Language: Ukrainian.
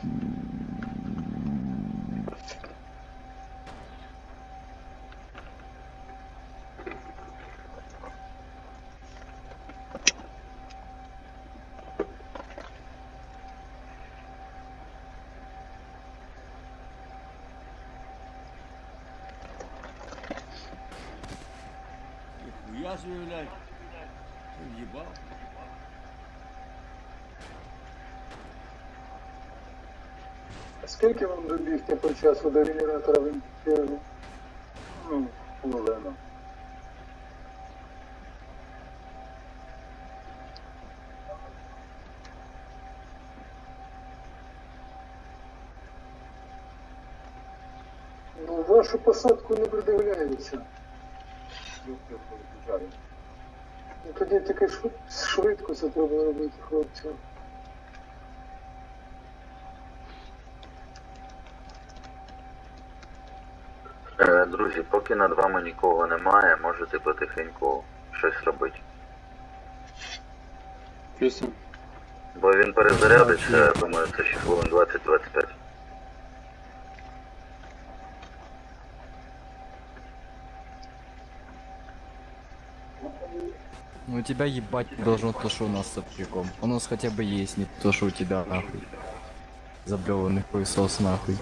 Хуя заявляй. Ебал. Скільки вам добігти по часу до генератора вентилятора? Ну, половина. Ну, вашу посадку не придивляються. Ну, тоді тільки швидко це треба робити, хлопці. Друзі, поки над вами нікого немає, можете потихеньку щось робити. Плюсом. Бо він перезарядиться, думаю, це ще хвилин 20-25. Ну у тебя ебать должно то, что у нас с общаком. У нас хотя бы есть, не то, что у тебя нахуй. Заблеванный хуесос нахуй.